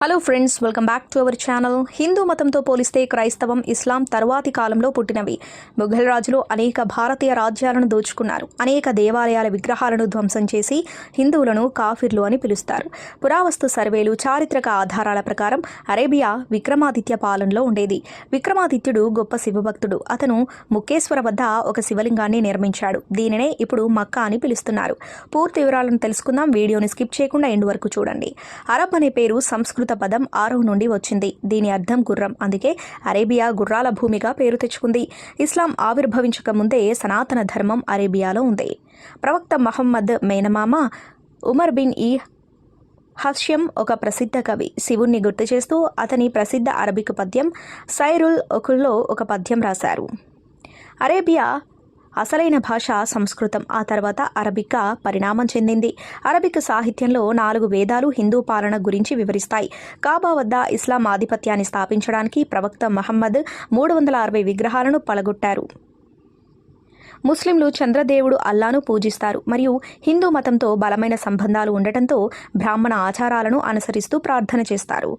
Hello friends welcome back to our channel Hindu మతంతో పోలిస్తే క్రైస్తవం ఇస్లాం తరువాతి కాలంలో పుట్టినవి ముఘల్ రాజులు అనేక భారతీయ రాజ్యాలను దోచుకున్నారు అనేక దేవాలయాల విగ్రహాలను ధ్వంసం చేసి హిందువులను కాఫిర్లు అని పిలుస్తారు పురావస్తు సర్వేలు చారిత్రక ఆధారాల ప్రకారం అరేబియా విక్రమాదిత్య పాలనలో ఉండేది విక్రమాదిత్యుడు గొప్ప శివభక్తుడు అతను ముక్కేశ్వర వద్ద ఒక శివలింగాన్ని నిర్మించాడు దీనినే ఇప్పుడు మక్కా అని పిలుస్తున్నారు పూర్తి వివరాలను తెలుసుకుందాం వీడియోని స్కిప్ చేయకుండా ఎండు వరకు చూడండి అరబ్ అనే పేరు సంస్కృత పదం ఆరవ్ నుండి వచ్చింది. దీని అర్థం గుర్రం. అందుకే అరేబియా గుర్రాల భూమిగా పేరు తెచ్చుకుంది. ఇస్లాం ఆవిర్భవించక ముందే సనాతన ధర్మం అరేబియాలో ఉంది. ప్రవక్త మహమ్మద్ మేనమామ ఉమర్ బిన్ ఈ హష్యం ఒక ప్రసిద్ధ కవి. శివుణ్ణి గుర్తు చేస్తూ అతని ప్రసిద్ధ అరబిక్ పద్యం సైరుల్ ఒకుల్లో ఒక పద్యం రాశారు. అరేబియా అసలైన భాష సంస్కృతం ఆ తర్వాత అరబిక్గా పరిణామం చెందింది. అరబిక్ సాహిత్యంలో నాలుగు వేదాలు హిందూ పాలన గురించి వివరిస్తాయి. కాబా వద్ద ఇస్లాం ఆధిపత్యాన్ని స్థాపించడానికి ప్రవక్త మహమ్మద్ మూడు వందల అరవై విగ్రహాలను పలగొట్టారు. ముస్లింలు చంద్రదేవుడు అల్లాను పూజిస్తారు. మరియు హిందూ మతంతో బలమైన సంబంధాలు ఉండటంతో బ్రాహ్మణ ఆచారాలను అనుసరిస్తూ ప్రార్థన చేస్తారు.